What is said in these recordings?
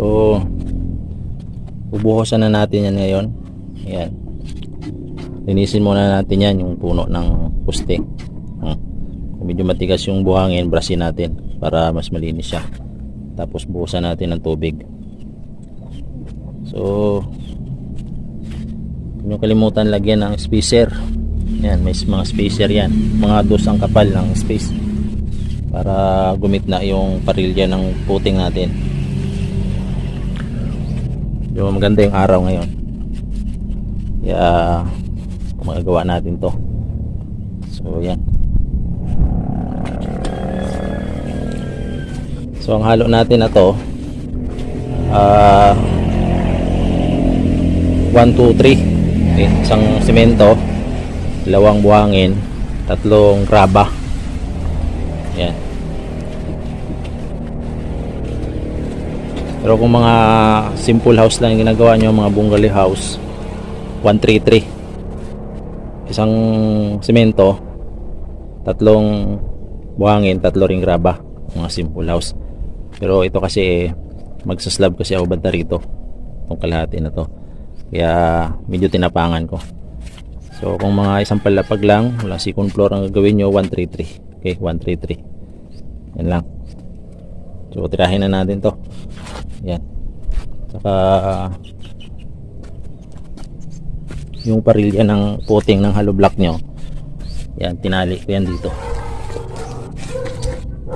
So, ubuhosan na natin yan ngayon. Ayan. Linisin muna natin yan, yung puno ng puste. Hmm. Kung medyo matigas yung buhangin, brasin natin para mas malinis siya. Tapos buhusan natin ng tubig. So, niyo kalimutan lagyan ng spacer. Yan, may mga spacer yan. Mga dos ang kapal ng space para gumitna yung parilya ng puting natin. Yung maganda yung araw ngayon. Kaya magagawa natin to. So yan. So ang halo natin na to ah 1 2 3. Isang semento, dalawang buhangin, tatlong graba. Yan. Pero kung mga simple house lang ginagawa nyo, mga bungalow house, 133. Isang semento, tatlong buhangin, tatlo ring graba, mga simple house. Pero ito kasi eh, magsaslab kasi ako banda rito. Itong kalahati na to. Kaya medyo tinapangan ko. So kung mga isang palapag lang, wala second floor ang gagawin nyo, 133. Okay, 133. Yan lang. So tirahin na natin to. Yan. Saka yung parilya ng puting ng hollow block nyo. Yan, tinali ko yan dito.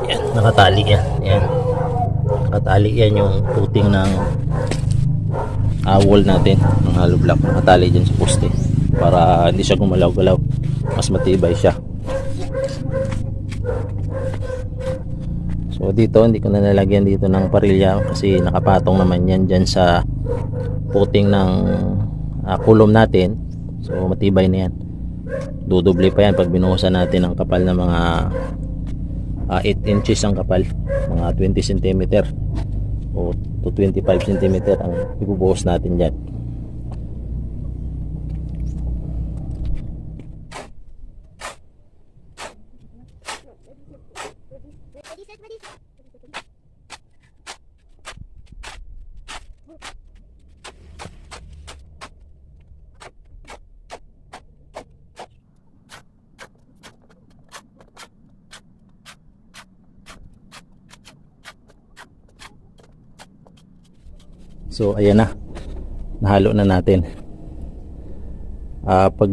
Yan, nakatali yan. Yan. Nakatali yan yung puting ng uh, wall natin ng hollow block. Nakatali dyan sa poste para hindi siya gumalaw-galaw. Mas matibay siya. So dito hindi ko na nalagyan dito ng parilya kasi nakapatong naman yan dyan sa puting ng uh, kulom natin. So matibay na yan. Dudoble pa yan pag binuhusan natin ang kapal ng mga uh, 8 inches ang kapal. Mga 20 cm o to 25 cm ang ibubuhos natin dyan. So ayan na. Nahalo na natin. Ah pag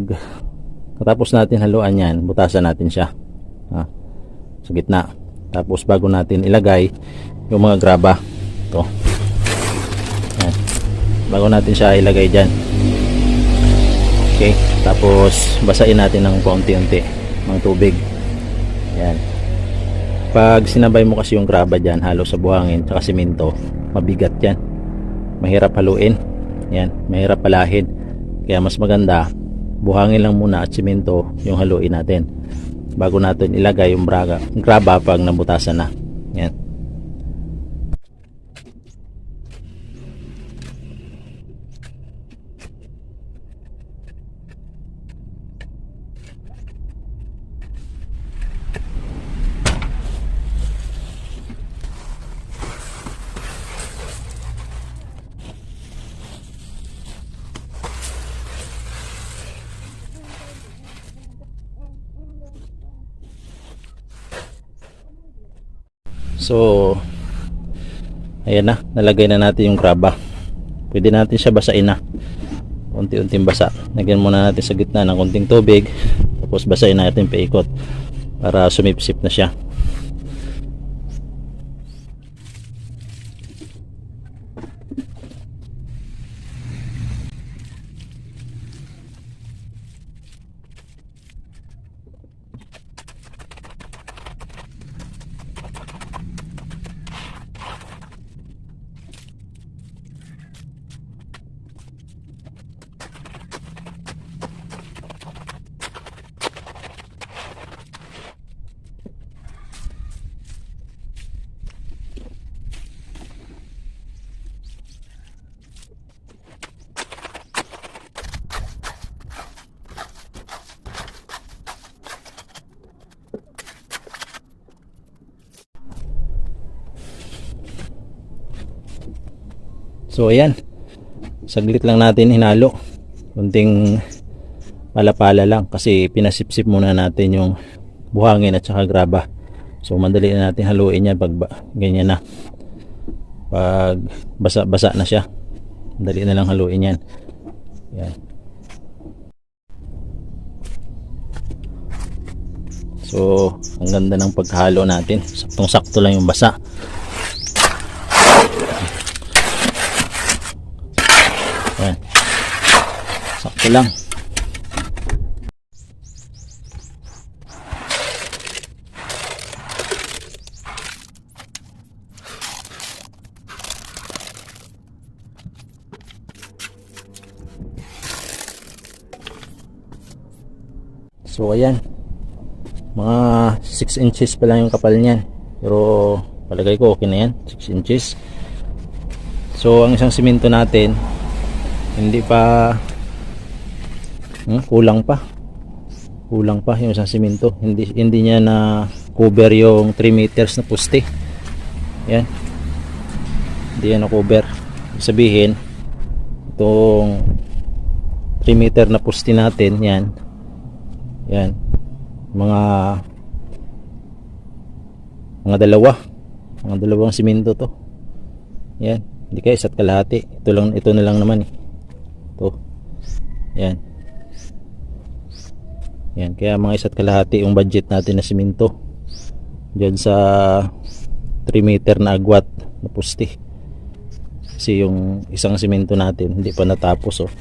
katapos natin haluan 'yan, butasan natin siya. Ah, sa gitna. Tapos bago natin ilagay yung mga graba. To. Ayan. Bago natin siya ilagay diyan. Okay, tapos basain natin ng paunti-unti ng tubig. Yan. Pag sinabay mo kasi yung graba diyan, halo sa buhangin at simento, mabigat 'yan mahirap haluin. Yan mahirap palahin. Kaya mas maganda buhangin lang muna at simento yung haluin natin bago natin ilagay yung braga, graba pag nabutasan na. Yan So, ayan na, nalagay na natin yung graba. Pwede natin siya basain na. Unti-unting basa. Lagyan muna natin sa gitna ng konting tubig. Tapos basain natin paikot para sumipsip na siya. So ayan. Saglit lang natin hinalo. Kunting palapala lang kasi pinasipsip muna natin yung buhangin at saka graba. So madali na natin haluin yan pag ganyan na. Pag basa-basa na siya. Madali na lang haluin yan. Yan. So, ang ganda ng paghalo natin. Saktong-sakto lang yung basa. Yan. Sakto lang. So ayan. Mga 6 inches pa lang yung kapal niyan. Pero palagay ko okay na yan. 6 inches. So ang isang simento natin hindi pa hmm, kulang pa. Kulang pa yung isang simento. Hindi hindi niya na cover yung 3 meters na poste. Yan. Hindi yan na cover. Sabihin itong 3 meter na poste natin yan yan. Mga mga dalawa. Mga dalawang simento to. Yan. Hindi kaya isa't kalahati. Ito lang ito na lang naman eh. To. Yan. Yan, kaya mga isa't kalahati yung budget natin na simento. Diyan sa 3 meter na agwat na puste. Kasi yung isang simento natin hindi pa natapos oh.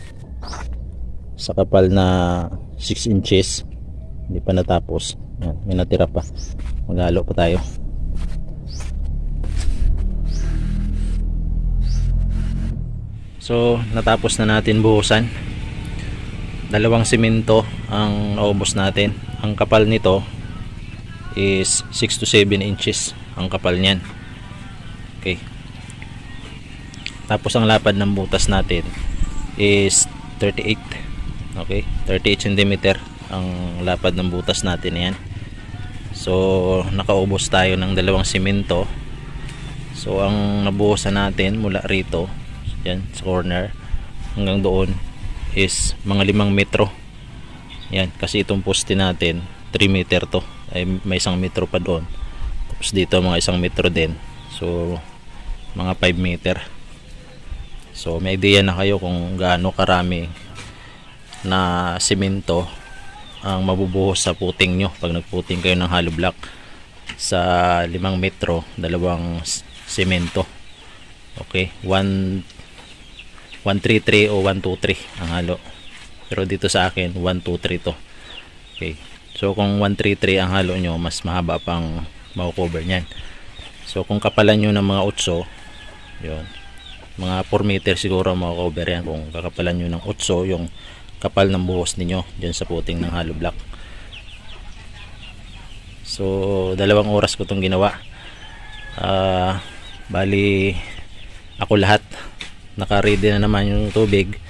Sa kapal na 6 inches hindi pa natapos Yan, may natira pa maghalo pa tayo so natapos na natin buhusan dalawang simento ang naubos natin. Ang kapal nito is 6 to 7 inches ang kapal niyan. Okay. Tapos ang lapad ng butas natin is 38 okay 38 cm ang lapad ng butas natin yan so nakaubos tayo ng dalawang simento. So ang nabuhusan natin mula rito yan sa corner hanggang doon is mga limang metro. Yan kasi itong poste natin 3 meter to. Ay may isang metro pa doon. Tapos dito mga isang metro din. So mga 5 meter. So may idea na kayo kung gaano karami na simento ang mabubuhos sa puting nyo pag nagputing kayo ng hollow block sa 5 metro dalawang semento okay 1 133 o 123 ang halo. Pero dito sa akin 123 to. Okay. So kung 133 ang halo nyo mas mahaba pang makukover nyan so kung kapalan nyo ng mga 8 yun. Mga 4 meter siguro makukover yan. Kung kakapalan nyo ng 8 yung kapal ng buhos ninyo dyan sa puting ng hollow block. So dalawang oras ko itong ginawa. Ah, bali ako lahat naka-ready na naman yung tubig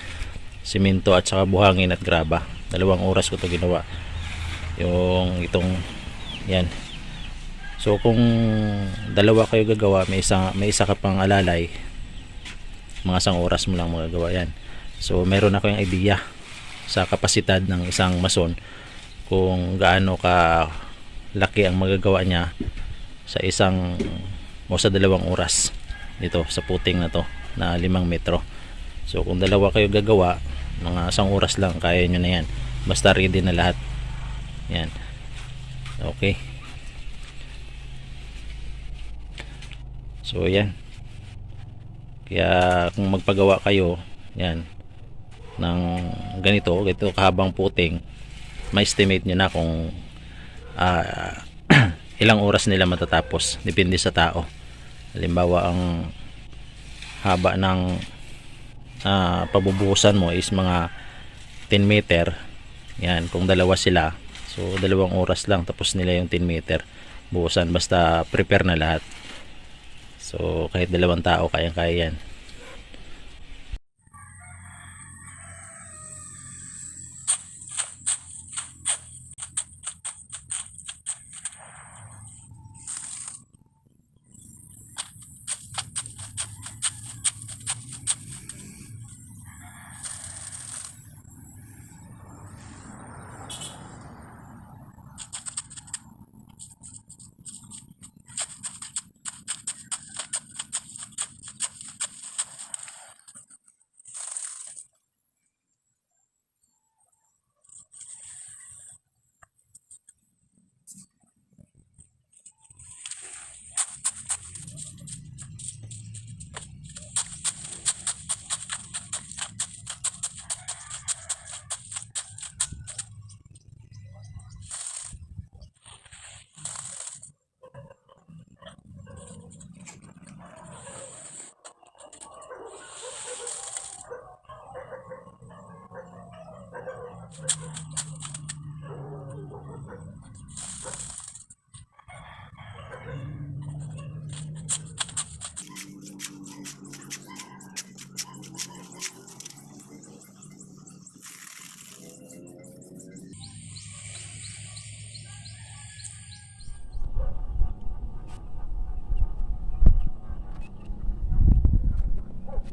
simento at saka buhangin at graba. Dalawang oras ko to ginawa. Yung itong yan. So kung dalawa kayo gagawa may isa, may isa ka pang alalay mga isang oras mo lang magagawa yan. So meron ako yung idea sa kapasidad ng isang mason kung gaano ka laki ang magagawa niya sa isang o sa dalawang oras dito sa puting na to na 5 metro. So kung dalawa kayo gagawa mga isang oras lang kaya nyo na yan. Basta ready na lahat. Yan. Okay. So yan. Kaya kung magpagawa kayo yan ng ganito ganito kahabang puting may estimate nyo na kung ah, ilang oras nila matatapos. Depende sa tao. Halimbawa ang haba ng ah, pabubuhusan mo is mga 10 meter. Yan kung dalawa sila. So dalawang oras lang tapos nila yung 10 meter buhusan basta prepare na lahat. So kahit dalawang tao kayang kaya yan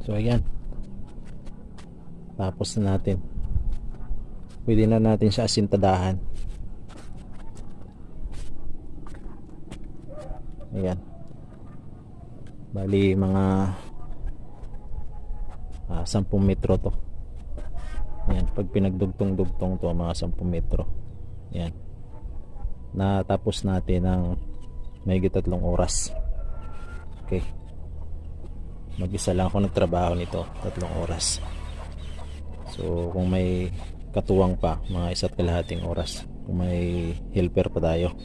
So ayan. Tapos na natin. Pwede na natin siya asintadahan. Ayan. Bali mga ah, 10 metro to. Ayan, pag pinagdugtong-dugtong to mga 10 metro. Ayan. Natapos natin ng mahigit tatlong oras. Okay. Mag-isa lang ako nagtrabaho nito, tatlong oras. So, kung may katuwang pa, mga isa't kalahating oras. Kung may helper pa tayo,